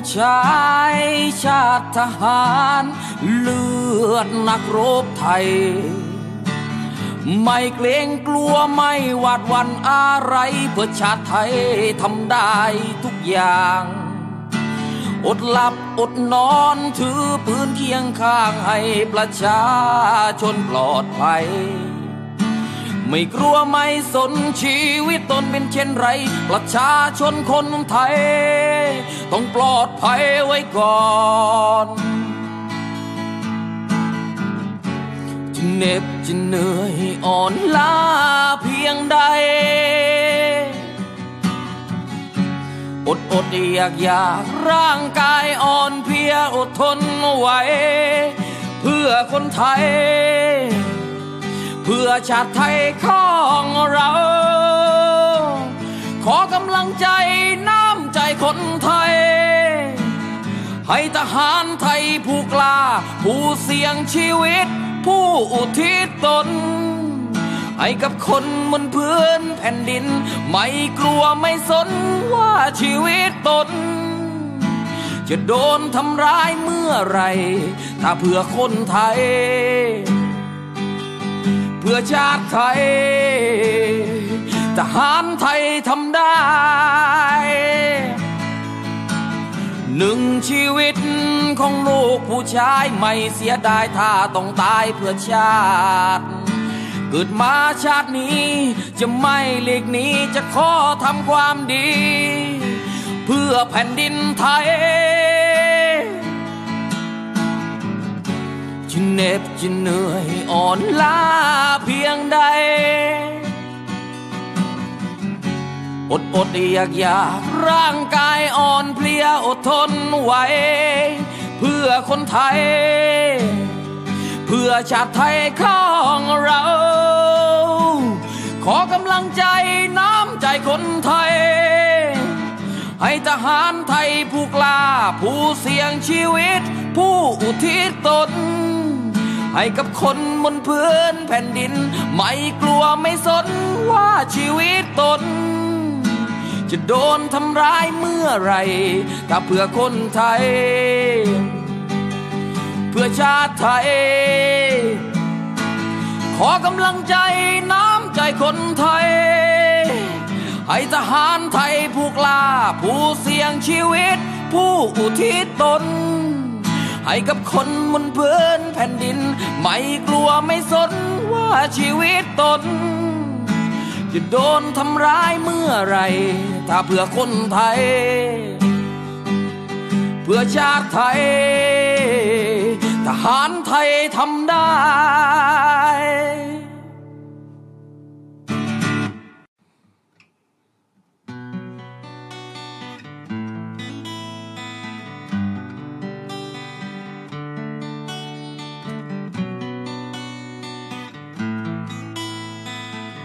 ผู้ชายชาติทหาร เลือดนักรบไทย ไม่เกรงกลัวไม่หวาดวันอะไร เพื่อชาติไทยทำได้ทุกอย่าง อดหลับอดนอนถือปืนเคียงข้างให้ประชาชนปลอดภัย ไม่กลัวไม่สนชีวิตตนเป็นเช่นไร ประชาชนคนไทย ต้องปลอดภัยไว้ก่อนจะเหน็บจะเหนื่อยอ่อนล้าเพียงใด อดอดอยากอยากร่างกายอ่อนเพลียอดทนไว้ เพื่อคนไทย เพื่อชาติไทยของเรา ขอกำลังใจน้ำใจคนไทย ให้ทหารไทยผู้กล้า ผู้เสี่ยงชีวิต ผู้อุทิศตน ให้กับคนบนพื้นแผ่นดิน ไม่กลัวไม่สนว่าชีวิตตนจะโดนทำร้ายเมื่อไร ถ้าเพื่อคนไทย พื่อชาติไทย ทหารไทยทำได้ หนึ่งชีวิตของลูกผู้ชายไม่เสียดายถ้าต้องตายเพื่อชาติ เกิดมาชาตินี้จะไม่เลีกหนีจะขอทำความดี เพื่อแผ่นดินไทย จะเหนื่อยอ่อนล้าเพียงใด อดอดอยากอยากร่างกายอ่อนเพลียอดทนไหวเพื่อคนไทย เพื่อชาติไทยของเรา ขอกำลังใจน้ำใจคนไทย ให้ทหารไทยผู้กล้าผู้เสี่ยงชีวิต ผู้อุทิศตน ให้กับคนบนพื้นแผ่นดิน ไม่กลัวไม่สนว่าชีวิตตน จะโดนทำร้ายเมื่อไรถ้าเพื่อคนไทย เพื่อชาติไทย ขอกำลังใจน้ำใจคนไทย ให้ทหารไทยผู้กล้าผู้เสี่ยงชีวิต ผู้อุทิศตน ให้กับคนบนพื้นแผ่นิน ไม่กลัวไม่สนว่าชีวิตตน จะโดนทำร้ายเมื่อไร ถ้าเพื่อคนไทย เพื่อชาติไทย ทหารไทยทำได้